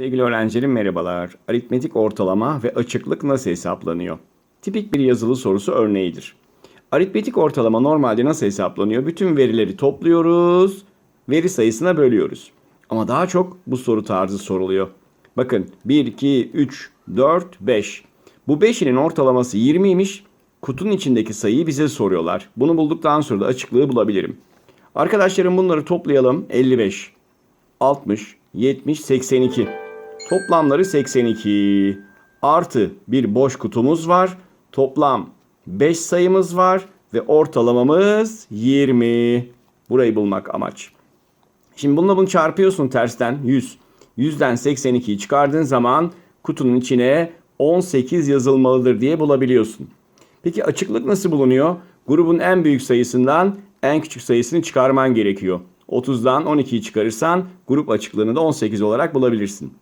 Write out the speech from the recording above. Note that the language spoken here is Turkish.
Sevgili öğrencilerim merhabalar. Aritmetik ortalama ve açıklık nasıl hesaplanıyor? Tipik bir yazılı sorusu örneğidir. Aritmetik ortalama normalde nasıl hesaplanıyor? Bütün verileri topluyoruz, veri sayısına bölüyoruz. Ama daha çok bu soru tarzı soruluyor. Bakın 1, 2, 3, 4, 5. Bu 5'inin ortalaması 20'ymiş. Kutunun içindeki sayıyı bize soruyorlar. Bunu bulduktan sonra da açıklığı bulabilirim. Arkadaşlarım bunları toplayalım. 55, 60, 70, 82. Toplamları 82. Artı bir boş kutumuz var. Toplam 5 sayımız var ve ortalamamız 20. Burayı bulmak amaç. Şimdi bununla bunu çarpıyorsun tersten 100. 100'den 82'yi çıkardığın zaman kutunun içine 18 yazılmalıdır diye bulabiliyorsun. Peki açıklık nasıl bulunuyor? Grubun en büyük sayısından en küçük sayısını çıkarman gerekiyor. 30'dan 12'yi çıkarırsan grup açıklığını da 18 olarak bulabilirsin.